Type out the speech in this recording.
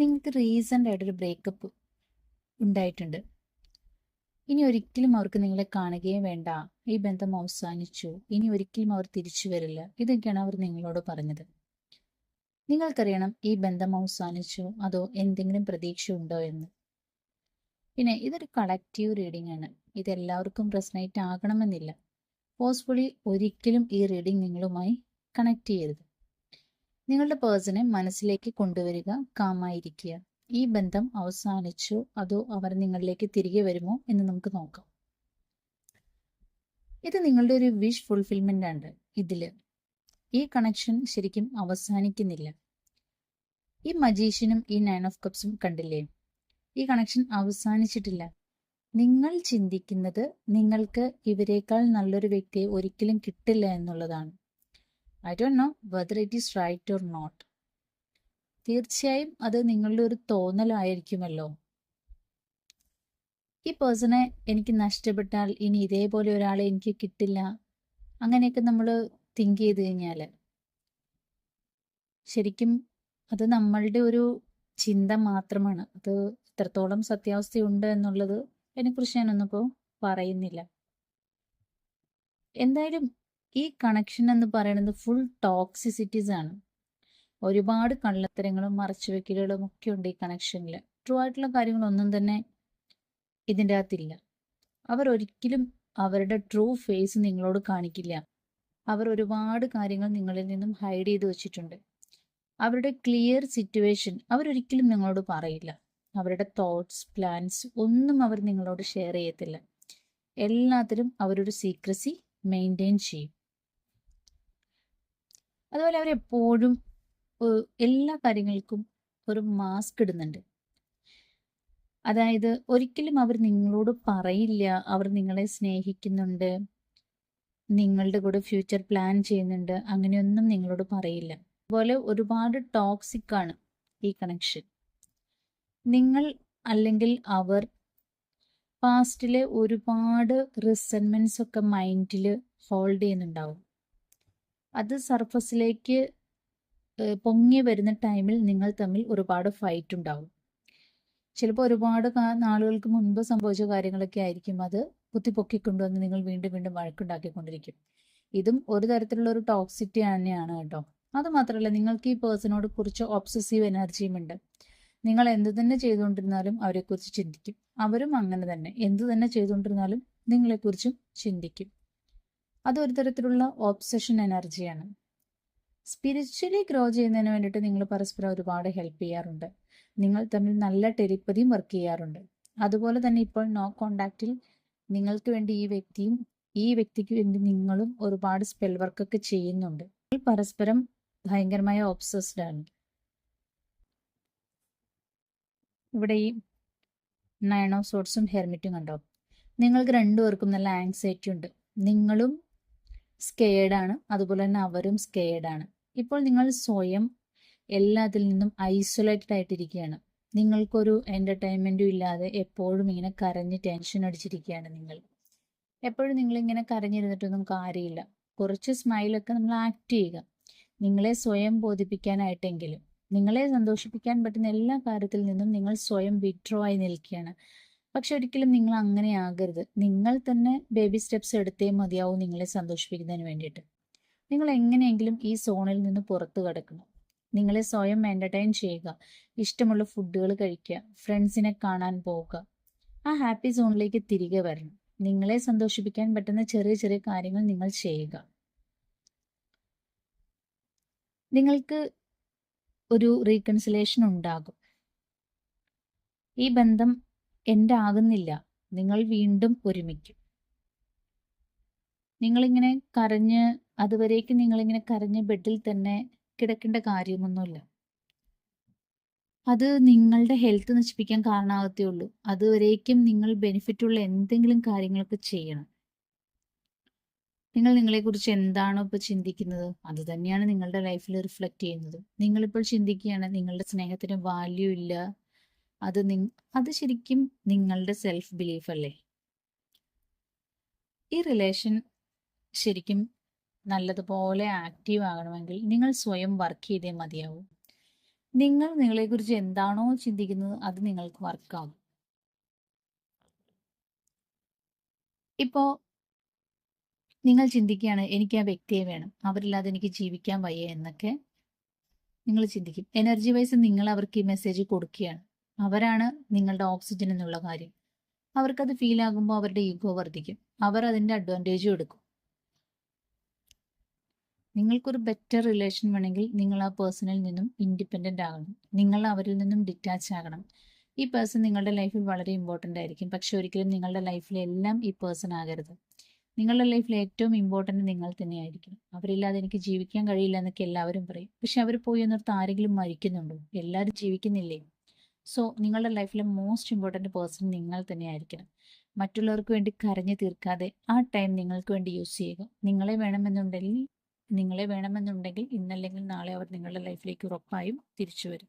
നിങ്ങൾക്ക് റീസെന്റ് ആയിട്ടൊരു ബ്രേക്കപ്പ് ഉണ്ടായിട്ടുണ്ട്. ഇനി ഒരിക്കലും അവർക്ക് നിങ്ങളെ കാണുകയും വേണ്ട. ഈ ബന്ധം അവസാനിച്ചു. ഇനി ഒരിക്കലും അവർ തിരിച്ചു വരില്ല. ഇതൊക്കെയാണ് അവർ നിങ്ങളോട് പറഞ്ഞത്. നിങ്ങൾക്കറിയണം ഈ ബന്ധം അവസാനിച്ചു. അതോ എന്തെങ്കിലും പ്രതീക്ഷ ഉണ്ടോ എന്ന്. പിന്നെ ഇതൊരു കളക്റ്റീവ് റീഡിംഗ് ആണ്. ഇത് എല്ലാവർക്കും റെസനേറ്റ് ആകണമെന്നില്ല ഫോഴ്സ്ഫുള്ളി ഒരിക്കലും ഈ റീഡിംഗ് നിങ്ങളുമായി കണക്ട് ചെയ്യരുത്. നിങ്ങളുടെ പേഴ്സണെ മനസ്സിലേക്ക് കൊണ്ടുവരിക കാമായിരിക്കുക. ഈ ബന്ധം അവസാനിച്ചു. അതോ അവർ നിങ്ങളിലേക്ക് തിരികെ വരുമോ എന്ന് നമുക്ക് നോക്കാം. ഇത് നിങ്ങളുടെ ഒരു വിഷ് ഫുൾഫിൽമെന്റ് ആണ്. ഇതിൽ ഈ കണക്ഷൻ ശരിക്കും അവസാനിക്കുന്നില്ല. ഈ മജീഷ്യനും ഈ നയൻ ഓഫ് കപ്സും കണ്ടില്ലേ? ഈ കണക്ഷൻ അവസാനിച്ചിട്ടില്ല. നിങ്ങൾ ചിന്തിക്കുന്നത് നിങ്ങൾക്ക് ഇവരെക്കാൾ നല്ലൊരു വ്യക്തിയെ ഒരിക്കലും കിട്ടില്ല എന്നുള്ളതാണ്. I don't know whether it is right or not തീർച്ചയായും അത് നിങ്ങളുടെ ഒരു തോന്നലായിരിക്കുമല്ലോ. ഈ പേഴ്സണെ എനിക്ക് നഷ്ടപ്പെട്ടാൽ ഇനി ഇതേപോലെ ഒരാളെ എനിക്ക് കിട്ടില്ല. അങ്ങനെയൊക്കെ നമ്മൾ തിങ്ക് ചെയ്ത് കഴിഞ്ഞാൽ ശരിക്കും അത് നമ്മളുടെ ഒരു ചിന്ത മാത്രമാണ്. അത് എത്രത്തോളം സത്യാവസ്ഥയുണ്ട് എന്നുള്ളത് അതിനെക്കുറിച്ച് ഞാനൊന്നിപ്പോൾ പറയുന്നില്ല. എന്തായാലും ഈ കണക്ഷൻ എന്ന് പറയുന്നത് ഫുൾ ടോക്സിസിറ്റീസ് ആണ്. ഒരുപാട് കള്ളത്തരങ്ങളും മറച്ചുവെക്കലുകളും ഒക്കെ ഉണ്ട് ഈ കണക്ഷനിൽ ട്രൂ ആയിട്ടുള്ള കാര്യങ്ങളൊന്നും തന്നെ ഇതിന്റെ അകത്തില്ല. അവർ ഒരിക്കലും അവരുടെ ട്രൂ ഫേസ് നിങ്ങളോട് കാണിക്കില്ല. അവർ ഒരുപാട് കാര്യങ്ങൾ നിങ്ങളിൽ നിന്നും ഹൈഡ് ചെയ്ത് വെച്ചിട്ടുണ്ട്. അവരുടെ ക്ലിയർ സിറ്റുവേഷൻ അവരൊരിക്കലും നിങ്ങളോട് പറയില്ല. അവരുടെ തോട്ട്സ് പ്ലാൻസ് ഒന്നും അവർ നിങ്ങളോട് ഷെയർ ചെയ്യത്തില്ല. എല്ലാത്തിലും അവരൊരു സീക്രസി മെയിന്റെയിൻ ചെയ്യും. അതുപോലെ അവരെപ്പോഴും എല്ലാ കാര്യങ്ങൾക്കും ഒരു മാസ്ക് ഇടുന്നുണ്ട്. അതായത് ഒരിക്കലും അവർ നിങ്ങളോട് പറയില്ല. അവർ നിങ്ങളെ സ്നേഹിക്കുന്നുണ്ട്. നിങ്ങളുടെ കൂടെ ഫ്യൂച്ചർ പ്ലാൻ ചെയ്യുന്നുണ്ട്. അങ്ങനെയൊന്നും നിങ്ങളോട് പറയില്ല. അതുപോലെ ഒരുപാട് ടോക്സിക് ആണ് ഈ കണക്ഷൻ നിങ്ങൾ അല്ലെങ്കിൽ അവർ പാസ്റ്റിലെ ഒരുപാട് റിസൻമെന്റ്സ് ഒക്കെ മൈൻഡിൽ ഹോൾഡ് ചെയ്യുന്നുണ്ടാവും. അത് സർഫസിലേക്ക് പൊങ്ങി വരുന്ന ടൈമിൽ നിങ്ങൾ തമ്മിൽ ഒരുപാട് ഫൈറ്റ് ഉണ്ടാവും. ചിലപ്പോൾ ഒരുപാട് നാളുകൾക്ക് മുൻപ് സംഭവിച്ച കാര്യങ്ങളൊക്കെ ആയിരിക്കും അത് കുത്തിപ്പൊക്കിക്കൊണ്ടുവന്ന് നിങ്ങൾ വീണ്ടും വീണ്ടും വഴക്കുണ്ടാക്കിക്കൊണ്ടിരിക്കും. ഇതും ഒരു തരത്തിലുള്ള ഒരു ടോക്സിറ്റി തന്നെയാണ് കേട്ടോ. അത് മാത്രമല്ല നിങ്ങൾക്ക് ഈ പേഴ്സണോട് കുറിച്ച് ഒബ്സസീവ് എനർജിയും ഉണ്ട്. നിങ്ങൾ എന്ത് തന്നെ ചെയ്തുകൊണ്ടിരുന്നാലും അവരെക്കുറിച്ച് ചിന്തിക്കും. അവരും അങ്ങനെ തന്നെ. എന്ത് തന്നെ ചെയ്തുകൊണ്ടിരുന്നാലും നിങ്ങളെക്കുറിച്ചും ചിന്തിക്കും. അത് ഒരു തരത്തിലുള്ള ഓബ്സഷൻ എനർജിയാണ് സ്പിരിച്വലി ഗ്രോ ചെയ്യുന്നതിന് വേണ്ടിയിട്ട് നിങ്ങൾ പരസ്പരം ഒരുപാട് ഹെൽപ്പ് ചെയ്യാറുണ്ട്. നിങ്ങൾ തമ്മിൽ നല്ല ടെലിപ്പതിയും വർക്ക് ചെയ്യാറുണ്ട്. അതുപോലെ തന്നെ ഇപ്പോൾ നോ കോണ്ടാക്റ്റിൽ നിങ്ങൾക്ക് വേണ്ടി ഈ വ്യക്തിയും ഈ വ്യക്തിക്ക് വേണ്ടി നിങ്ങളും ഒരുപാട് സ്പെൽ വർക്കൊക്കെ ചെയ്യുന്നുണ്ട്. പരസ്പരം ഭയങ്കരമായ ഒബ്സസ്ഡ് ആണ്. ഇവിടെ ഈ നയൺ ഓഫ് സോട്സും ഹെർമിറ്റും കണ്ടോ? നിങ്ങൾക്ക് രണ്ടുപേർക്കും നല്ല ആങ്സൈറ്റി ഉണ്ട്. നിങ്ങളും സ്കെയർഡ് ആണ്. അതുപോലെ തന്നെ അവരും സ്കെയർഡാണ് ഇപ്പോൾ നിങ്ങൾ സ്വയം എല്ലാത്തിൽ നിന്നും ഐസൊലേറ്റഡ് ആയിട്ടിരിക്കുകയാണ്. നിങ്ങൾക്കൊരു എന്റർടൈൻമെന്റും ഇല്ലാതെ എപ്പോഴും ഇങ്ങനെ കരഞ്ഞ് ടെൻഷൻ അടിച്ചിരിക്കുകയാണ് നിങ്ങൾ. എപ്പോഴും നിങ്ങളിങ്ങനെ കരഞ്ഞിരുന്നിട്ടൊന്നും കാര്യമില്ല. കുറച്ച് സ്മൈലൊക്കെ നമ്മൾ ആക്ട് ചെയ്യുക. നിങ്ങളെ സ്വയം ബോധിപ്പിക്കാനായിട്ടെങ്കിലും നിങ്ങളെ സന്തോഷിപ്പിക്കാൻ പറ്റുന്ന എല്ലാ കാര്യത്തിൽ നിന്നും നിങ്ങൾ സ്വയം വിഡ്രോ ആയി നിൽക്കുകയാണ്. പക്ഷെ ഒരിക്കലും നിങ്ങൾ അങ്ങനെ ആകരുത്. നിങ്ങൾ തന്നെ ബേബി സ്റ്റെപ്സ് എടുത്തേ മതിയാവും നിങ്ങളെ സന്തോഷിപ്പിക്കുന്നതിന് വേണ്ടിയിട്ട്. നിങ്ങൾ എങ്ങനെയെങ്കിലും ഈ സോണിൽ നിന്ന് പുറത്തു കടക്കണം. നിങ്ങളെ സ്വയം എന്റർടൈൻ ചെയ്യുക. ഇഷ്ടമുള്ള ഫുഡുകൾ കഴിക്കുക. ഫ്രണ്ട്സിനെ കാണാൻ പോവുക. ആ ഹാപ്പി സോണിലേക്ക് തിരികെ വരണം. നിങ്ങളെ സന്തോഷിപ്പിക്കാൻ പറ്റുന്ന ചെറിയ ചെറിയ കാര്യങ്ങൾ നിങ്ങൾ ചെയ്യുക. നിങ്ങൾക്ക് ഒരു റീകൺസിലേഷൻ ഉണ്ടാകും. ഈ ബന്ധം എന്റെ ആകുന്നില്ല നിങ്ങൾ വീണ്ടും ഒരുമിക്കും. നിങ്ങളിങ്ങനെ കരഞ്ഞ് അതുവരേക്കും നിങ്ങളിങ്ങനെ കരഞ്ഞ് ബെഡിൽ തന്നെ കിടക്കേണ്ട കാര്യമൊന്നുമില്ല. അത് നിങ്ങളുടെ ഹെൽത്ത് നശിപ്പിക്കാൻ കാരണമാകത്തേ ഉള്ളൂ. അതുവരേക്കും നിങ്ങൾ ബെനിഫിറ്റ് ഉള്ള എന്തെങ്കിലും കാര്യങ്ങളൊക്കെ ചെയ്യണം. നിങ്ങൾ നിങ്ങളെക്കുറിച്ച് എന്താണോ ഇപ്പോൾ ചിന്തിക്കുന്നത്? അത് തന്നെയാണ് നിങ്ങളുടെ ലൈഫിൽ റിഫ്ലക്റ്റ് ചെയ്യുന്നത്. നിങ്ങളിപ്പോൾ ചിന്തിക്കുകയാണ് നിങ്ങളുടെ സ്നേഹത്തിന് വാല്യൂ ഇല്ല. അത് നി അത് ശരിക്കും നിങ്ങളുടെ സെൽഫ് ബിലീഫ് അല്ലേ? ഈ റിലേഷൻ ശരിക്കും നല്ലതുപോലെ ആക്റ്റീവ് ആകണമെങ്കിൽ നിങ്ങൾ സ്വയം വർക്ക് ചെയ്തേ മതിയാവും. നിങ്ങൾ നിങ്ങളെക്കുറിച്ച് എന്താണോ ചിന്തിക്കുന്നത് അത് നിങ്ങൾക്ക് വർക്കാവും ഇപ്പോ നിങ്ങൾ ചിന്തിക്കുകയാണ് എനിക്ക് ആ വ്യക്തിയെ വേണം. അവരില്ലാതെ എനിക്ക് ജീവിക്കാൻ വയ്യ എന്നൊക്കെ നിങ്ങൾ ചിന്തിക്കും. എനർജി വൈസ് നിങ്ങൾ അവർക്ക് ഈ മെസ്സേജ് കൊടുക്കുകയാണ്. അവരാണ് നിങ്ങളുടെ ഓക്സിജൻ എന്നുള്ള കാര്യം. അവർക്കത് ഫീൽ ആകുമ്പോൾ അവരുടെ ഈഗോ വർദ്ധിക്കും. അവർ അതിന്റെ അഡ്വാന്റേജും എടുക്കും. നിങ്ങൾക്കൊരു ബെറ്റർ റിലേഷൻ വേണമെങ്കിൽ നിങ്ങൾ ആ പേഴ്സണിൽ നിന്നും ഇൻഡിപെൻഡന്റ് ആകണം. നിങ്ങൾ അവരിൽ നിന്നും ഡിറ്റാച്ച് ആകണം. ഈ പേഴ്സൺ നിങ്ങളുടെ ലൈഫിൽ വളരെ ഇമ്പോർട്ടന്റ് ആയിരിക്കും. പക്ഷെ ഒരിക്കലും നിങ്ങളുടെ ലൈഫിലെല്ലാം ഈ പേഴ്സൺ ആകരുത്. നിങ്ങളുടെ ലൈഫിൽ ഏറ്റവും ഇമ്പോർട്ടന്റ് നിങ്ങൾ തന്നെയായിരിക്കും അവരില്ലാതെ എനിക്ക് ജീവിക്കാൻ കഴിയില്ല എന്നൊക്കെ എല്ലാവരും പറയും. പക്ഷെ അവർ പോയി എന്നിടത്ത് ആരെങ്കിലും മരിക്കുന്നുണ്ടോ? എല്ലാവരും ജീവിക്കുന്നില്ലേ? സോ നിങ്ങളുടെ ലൈഫിലെ മോസ്റ്റ് ഇമ്പോർട്ടന്റ് പേഴ്സൺ നിങ്ങൾ തന്നെ ആയിരിക്കണം മറ്റുള്ളവർക്ക് വേണ്ടി കരഞ്ഞു തീർക്കാതെ ആ ടൈം നിങ്ങൾക്ക് വേണ്ടി യൂസ് ചെയ്യുക. നിങ്ങളെ വേണമെന്നുണ്ടെങ്കിൽ നിങ്ങളെ വേണമെന്നുണ്ടെങ്കിൽ ഇന്നല്ലെങ്കിൽ നാളെ അവർ നിങ്ങളുടെ ലൈഫിലേക്ക് ഉറപ്പായും തിരിച്ചു വരും.